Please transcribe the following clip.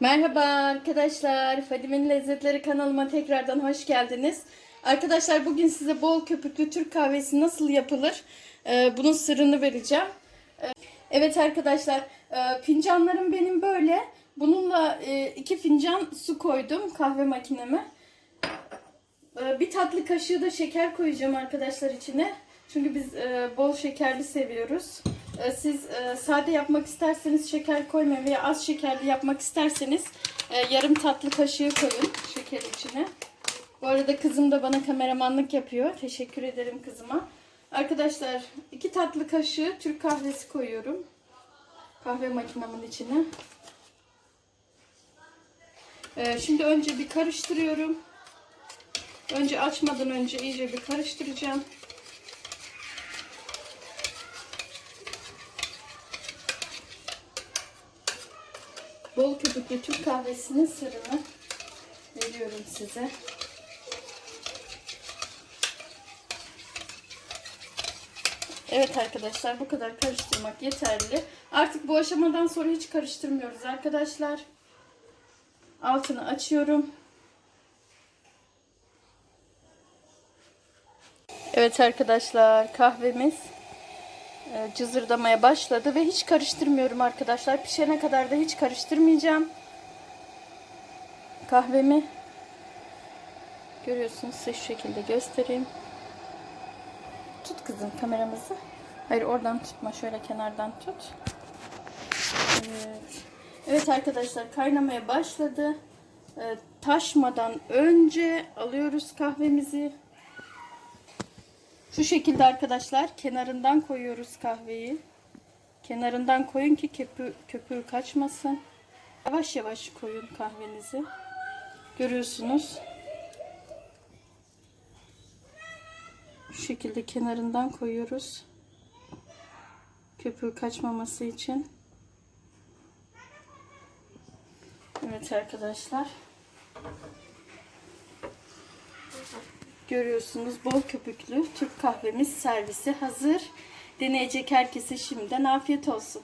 Merhaba arkadaşlar. Fadime'nin Lezzetleri kanalıma tekrardan hoş geldiniz. Arkadaşlar bugün size bol köpüklü Türk kahvesi nasıl yapılır? Ee, bunun sırrını vereceğim. Ee, evet arkadaşlar e, fincanlarım benim böyle. Bununla e, iki fincan su koydum kahve makineme. Ee, bir tatlı kaşığı da şeker koyacağım arkadaşlar içine. Çünkü biz e, bol şekerli seviyoruz. E, siz e, sade yapmak isterseniz şeker koymayın veya az şekerli yapmak isterseniz e, yarım tatlı kaşığı koyun şeker içine. Bu arada kızım da bana kameramanlık yapıyor. Teşekkür ederim kızıma. Arkadaşlar iki tatlı kaşığı Türk kahvesi koyuyorum. Kahve makinemin içine. E, şimdi önce bir karıştırıyorum. Önce açmadan önce iyice bir karıştıracağım. Bol köpüklü Türk kahvesinin sırrını veriyorum size. Evet arkadaşlar bu kadar karıştırmak yeterli. Artık bu aşamadan sonra hiç karıştırmıyoruz arkadaşlar. Altını açıyorum. Evet arkadaşlar kahvemiz cızırdamaya başladı ve hiç karıştırmıyorum arkadaşlar. Pişene kadar da hiç karıştırmayacağım. Kahvemi görüyorsunuz size şu şekilde göstereyim. Tut kızım kameramızı. Hayır oradan tutma şöyle kenardan tut. Evet. Evet arkadaşlar kaynamaya başladı. E, taşmadan önce alıyoruz kahvemizi. Şu şekilde arkadaşlar kenarından koyuyoruz kahveyi. Kenarından koyun ki köpü, köpüğü kaçmasın. Yavaş yavaş koyun kahvenizi. Görüyorsunuz. Şu şekilde kenarından koyuyoruz. Köpüğü kaçmaması için. Evet arkadaşlar. Görüyorsunuz bol köpüklü Türk kahvemiz servisi hazır. Deneyecek herkese şimdiden afiyet olsun.